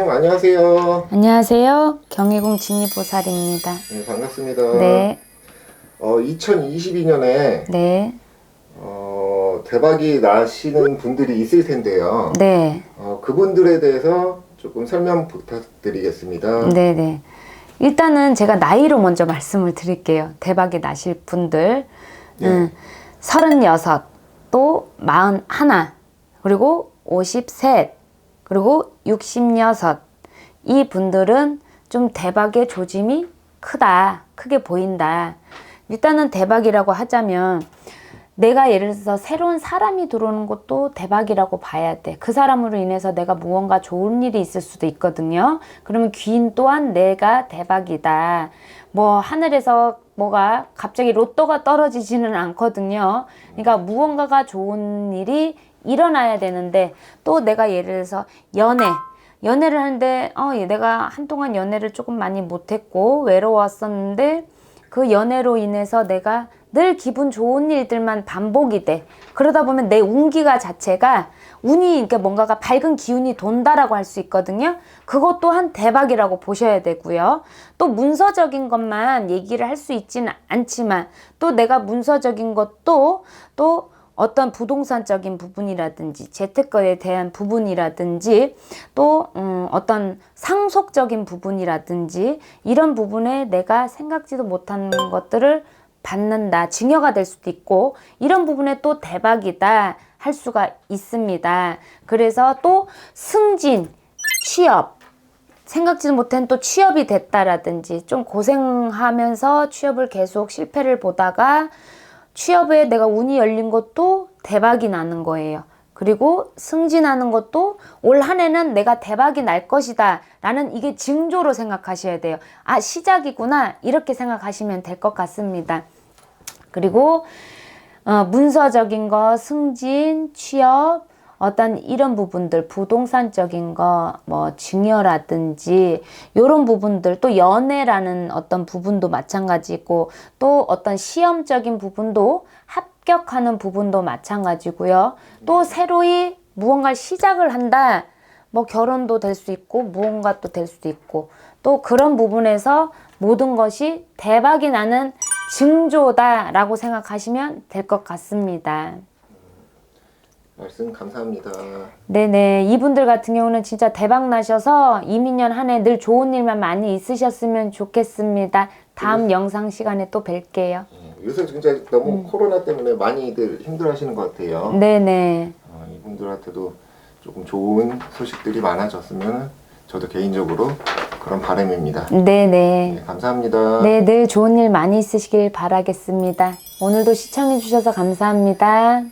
안녕하세요. 안녕하세요. 경희궁 진리보살입니다. 네, 반갑습니다. 네, 어, 2022년에 네, 어, 대박이 나시는 분들이 있을 텐데요. 네, 어, 그분들에 대해서 조금 설명 부탁드리겠습니다. 네, 네. 일단은 제가 나이로 먼저 말씀을 드릴게요. 대박이 나실 분들. 네. 음, 36, 또 41, 그리고 53, 그리고 66. 이 분들은 좀 대박의 조짐이 크다, 크게 보인다. 일단은 대박이라고 하자면 내가 예를 들어서 새로운 사람이 들어오는 것도 대박이라고 봐야 돼. 그 사람으로 인해서 내가 무언가 좋은 일이 있을 수도 있거든요. 그러면 귀인 또한 내가 대박이다. 뭐 하늘에서 뭐가 갑자기 로또가 떨어지지는 않거든요. 그러니까 무언가가 좋은 일이 일어나야 되는데 또 내가 예를 들어서 연애 연애를 하는데 어얘 내가 한동안 연애를 조금 많이 못했고 외로웠었는데 그 연애로 인해서 내가 늘 기분 좋은 일들만 반복이 돼. 그러다 보면 내 운기가 자체가 운이 이렇게 뭔가가 밝은 기운이 돈다라고 할 수 있거든요. 그것 또한 대박이라고 보셔야 되고요. 또 문서적인 것만 얘기를 할 수 있지는 않지만 또 내가 문서적인 것도 또 어떤 부동산적인 부분이라든지 재테크에 대한 부분이라든지 또 음, 어떤 상속적인 부분이라든지 이런 부분에 내가 생각지도 못한 것들을 받는다 증여가 될 수도 있고 이런 부분에 또 대박이다 할 수가 있습니다. 그래서 또 승진, 취업 생각지도 못한 또 취업이 됐다라든지 좀 고생하면서 취업을 계속 실패를 보다가 취업에 내가 운이 열린 것도 대박이 나는 거예요. 그리고 승진하는 것도 올 한 해는 내가 대박이 날 것이다 라는 이게 징조로 생각하셔야 돼요. 아, 시작이구나. 이렇게 생각하시면 될 것 같습니다. 그리고 어, 문서적인 거, 승진, 취업, 어떤 이런 부분들, 부동산적인 거, 뭐 증여라든지 이런 부분들, 또 연애라는 어떤 부분도 마찬가지고, 또 어떤 시험적인 부분도 합격하는 부분도 마찬가지고요. 또 새로이 무언가를 시작을 한다. 뭐 결혼도 될 수 있고 무언가 또 될 수도 있고 또 그런 부분에서 모든 것이 대박이 나는 징조다라고 생각하시면 될 것 같습니다. 말씀 감사합니다. 네네. 이분들 같은 경우는 진짜 대박 나셔서 이민년 한 해 늘 좋은 일만 많이 있으셨으면 좋겠습니다. 다음 영상 시간에 또 뵐게요. 네, 요새 진짜 너무 코로나 때문에 많이들 힘들어하시는 것 같아요. 네네. 어, 이분들한테도 조금 좋은 소식들이 많아졌으면 저도 개인적으로 그런 바람입니다. 네네. 네, 감사합니다. 네, 늘 좋은 일 많이 있으시길 바라겠습니다. 오늘도 시청해주셔서 감사합니다.